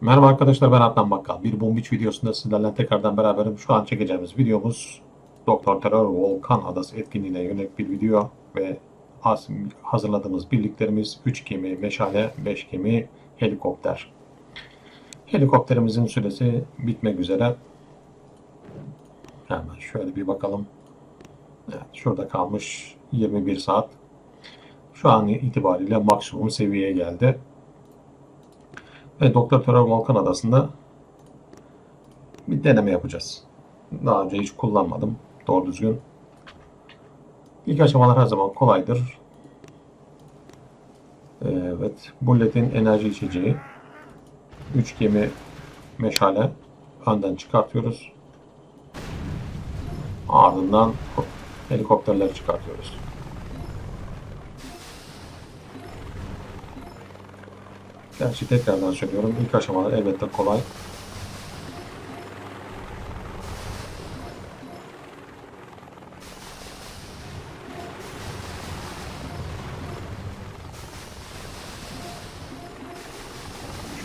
Merhaba arkadaşlar ben Adnan Bakkal. Bir Bombiç videosunda sizlerle tekrardan beraberim. Şu an çekeceğimiz videomuz Doktor Terör Volkan Adası etkinliğine yönelik bir video ve az- hazırladığımız birliklerimiz 3 gemi, meşale, 5 gemi, helikopter. Helikopterimizin süresi bitmek üzere. Hemen şöyle bir bakalım. Evet, şurada kalmış 21 saat. Şu an itibariyle maksimum seviyeye geldi. Ve Doktor Terör Volkan Adası'nda bir deneme yapacağız. Daha önce hiç kullanmadım doğru düzgün. İlk aşamalar her zaman kolaydır. Evet, Bullet'in enerji içeceği. 3 gemi meşale önden çıkartıyoruz. Ardından helikopterleri çıkartıyoruz. Gerçi tekrardan söylüyorum. ilk aşamalar elbette kolay.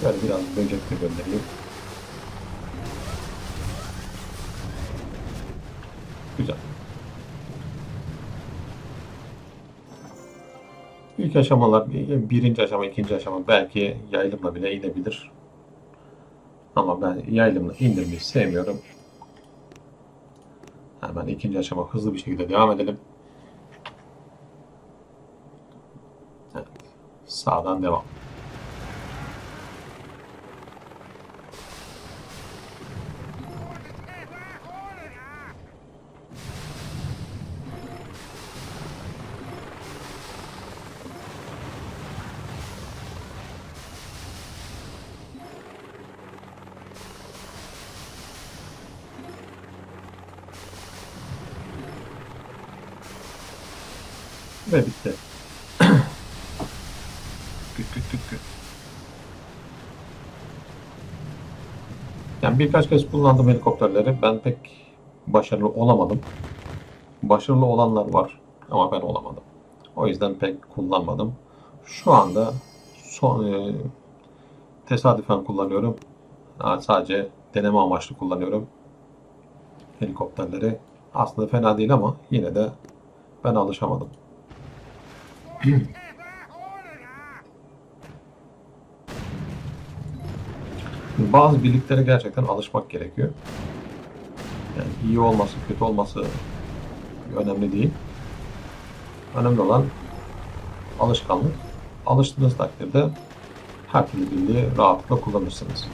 Şöyle biraz böcek de göndereyim. İlk aşamalar, birinci aşama, ikinci aşama belki yaylımla bile inebilir. Ama ben yaylımla indirmeyi sevmiyorum. Hemen ikinci aşama hızlı bir şekilde devam edelim. Evet. Sağdan devam. Ve bitti. Güt güt güt güt. Yani birkaç kez kullandım helikopterleri. Ben pek başarılı olamadım. Başarılı olanlar var ama ben olamadım. O yüzden pek kullanmadım. Şu anda son, e, tesadüfen kullanıyorum. Ha, sadece deneme amaçlı kullanıyorum helikopterleri. Aslında fena değil ama yine de ben alışamadım. Bazı birliklere gerçekten alışmak gerekiyor. Yani iyi olması, kötü olması önemli değil. Önemli olan alışkanlık. Alıştığınız takdirde her türlü birliği rahatlıkla kullanırsınız.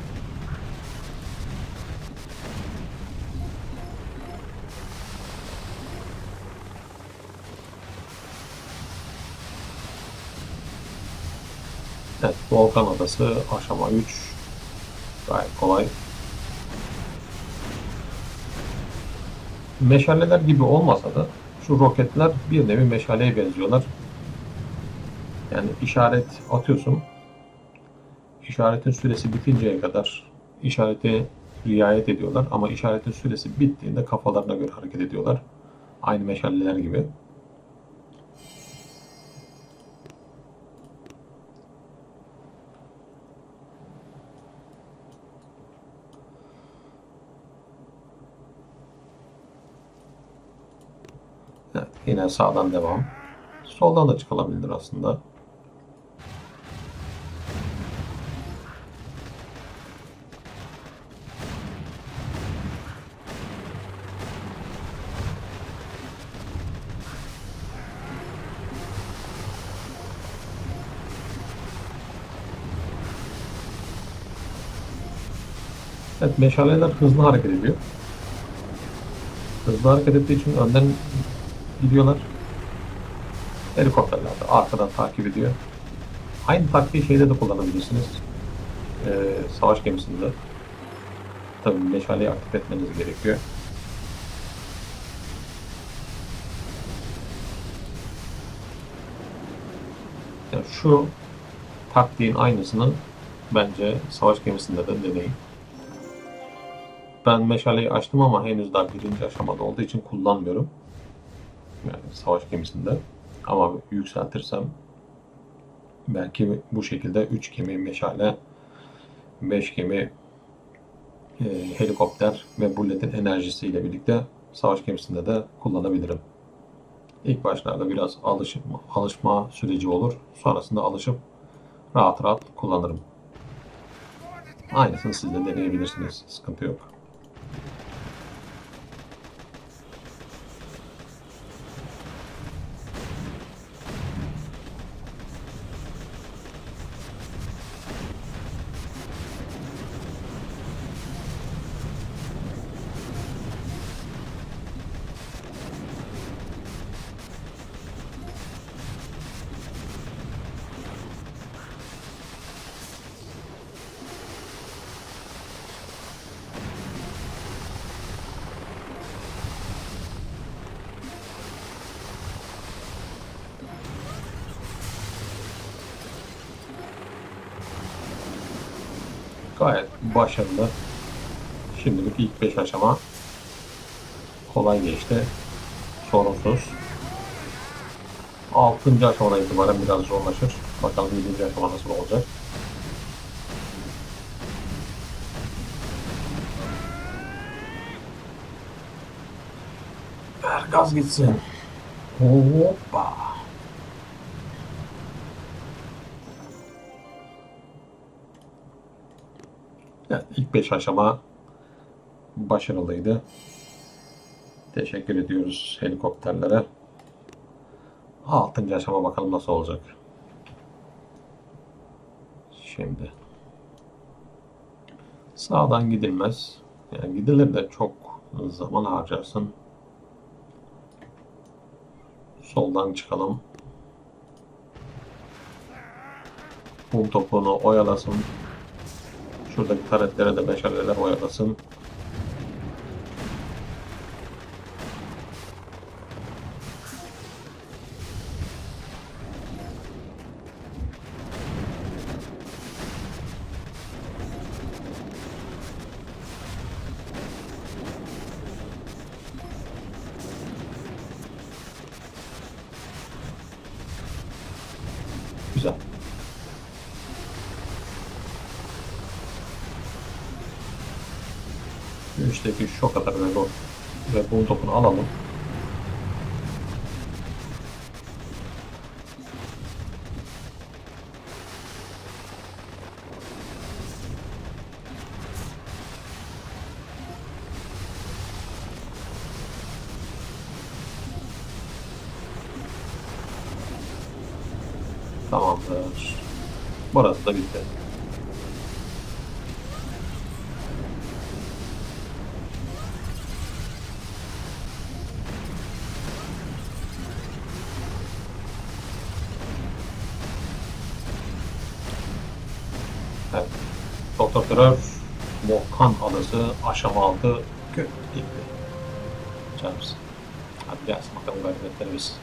Evet, Volkan Adası aşama 3 gayet kolay. Meşaleler gibi olmasa da şu roketler bir nevi meşaleye benziyorlar. Yani işaret atıyorsun. İşaretin süresi bitinceye kadar işarete riayet ediyorlar ama işaretin süresi bittiğinde kafalarına göre hareket ediyorlar. Aynı meşaleler gibi. Yine sağdan devam. Soldan da çıkılabilir aslında. Evet, meşaleler hızlı hareket ediyor. Hızlı hareket ettiği için önden gidiyorlar. Helikopterler de arkadan takip ediyor. Aynı taktiği şeyde de kullanabilirsiniz. Ee, savaş gemisinde. Tabii meşaleyi aktif etmeniz gerekiyor. Yani şu taktiğin aynısını bence savaş gemisinde de deneyin. Ben meşaleyi açtım ama henüz daha birinci aşamada olduğu için kullanmıyorum. Yani savaş gemisinde. Ama yükseltirsem belki bu şekilde 3 gemi meşale 5 gemi e, helikopter ve bulletin enerjisiyle birlikte savaş gemisinde de kullanabilirim. İlk başlarda biraz alışma, alışma süreci olur. Sonrasında alışıp rahat rahat kullanırım. Aynısını siz de deneyebilirsiniz. Sıkıntı yok. Gayet başarılı. Şimdilik ilk 5 aşama kolay geçti. Sorunsuz. 6. aşamadan itibaren biraz zorlaşır. Bakalım 7. aşama nasıl olacak. Ver gaz gitsin. Hoppa. Evet, ilk 5 aşama başarılıydı. Teşekkür ediyoruz helikopterlere. 6. aşama bakalım nasıl olacak. Şimdi sağdan gidilmez. Yani gidilir de çok zaman harcarsın. Soldan çıkalım. Kum topunu oyalasın. Şuradaki taretlere de meşaleler oyalasın. Güzel. Üçteki şok atar ve bu ve bu topunu alalım. Tamamdır. Burası da bitti. Evet. Terör Volkan Adası aşama aldı. Gö gitti. Canımız. Hadi gelsin bakalım galibiyetlerimiz.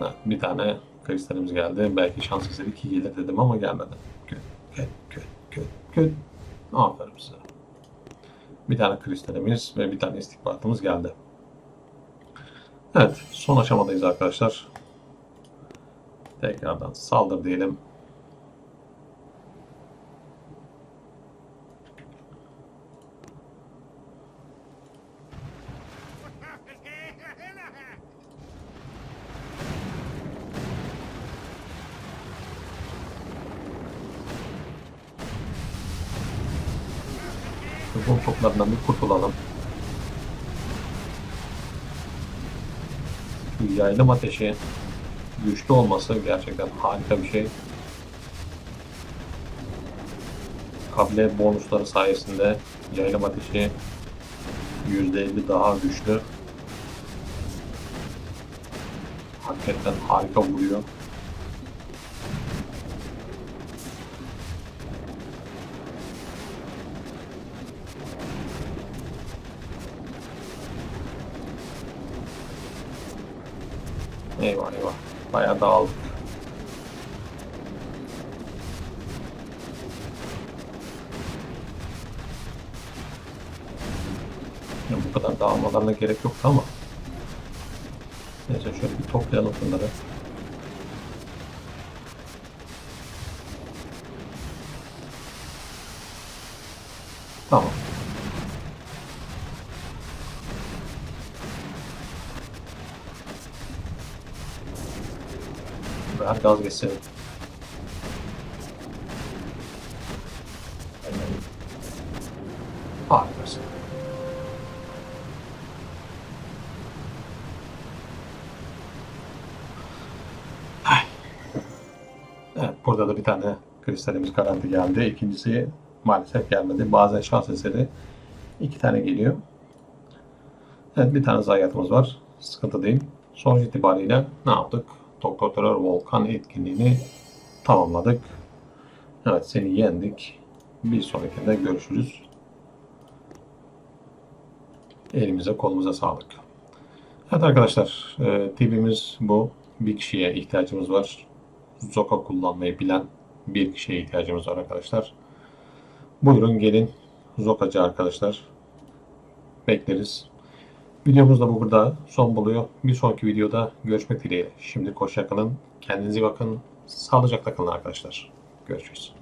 Evet, bir tane kristalimiz geldi. Belki şans eseri iki gelir dedim ama gelmedi. Gö gö gö gö gö. Aferin size. Bir tane kristalimiz ve bir tane istihbaratımız geldi. Evet, son aşamadayız arkadaşlar. Tekrardan saldır diyelim. Bu toplarından bir kurtulalım. Şu yaylım ateşi güçlü olması gerçekten harika bir şey. Kable bonusları sayesinde yaylım ateşi %50 daha güçlü. Hakikaten harika vuruyor. Eyvah eyvah. Bayağı dağıldık. Ya bu kadar dağılmalarına gerek yoktu ama. Neyse şöyle bir toplayalım bunları. Tamam. Ver gaz geçsin. Harikasın. Evet, burada da bir tane kristalimiz garanti geldi. İkincisi maalesef gelmedi. Bazen şans eseri iki tane geliyor. Evet bir tane zayiatımız var. Sıkıntı değil. Sonuç itibariyle ne yaptık? Doktor Terör Volkan etkinliğini tamamladık. Evet seni yendik. Bir sonrakinde görüşürüz. Elimize kolumuza sağlık. Evet arkadaşlar e, tipimiz bu. Bir kişiye ihtiyacımız var. Zoka kullanmayı bilen bir kişiye ihtiyacımız var arkadaşlar. Buyurun gelin. Zokacı arkadaşlar. Bekleriz. Videomuz da bu burada son buluyor. Bir sonraki videoda görüşmek dileğiyle. Şimdi hoşça kalın. Kendinize bakın. Sağlıcakla kalın arkadaşlar. Görüşürüz.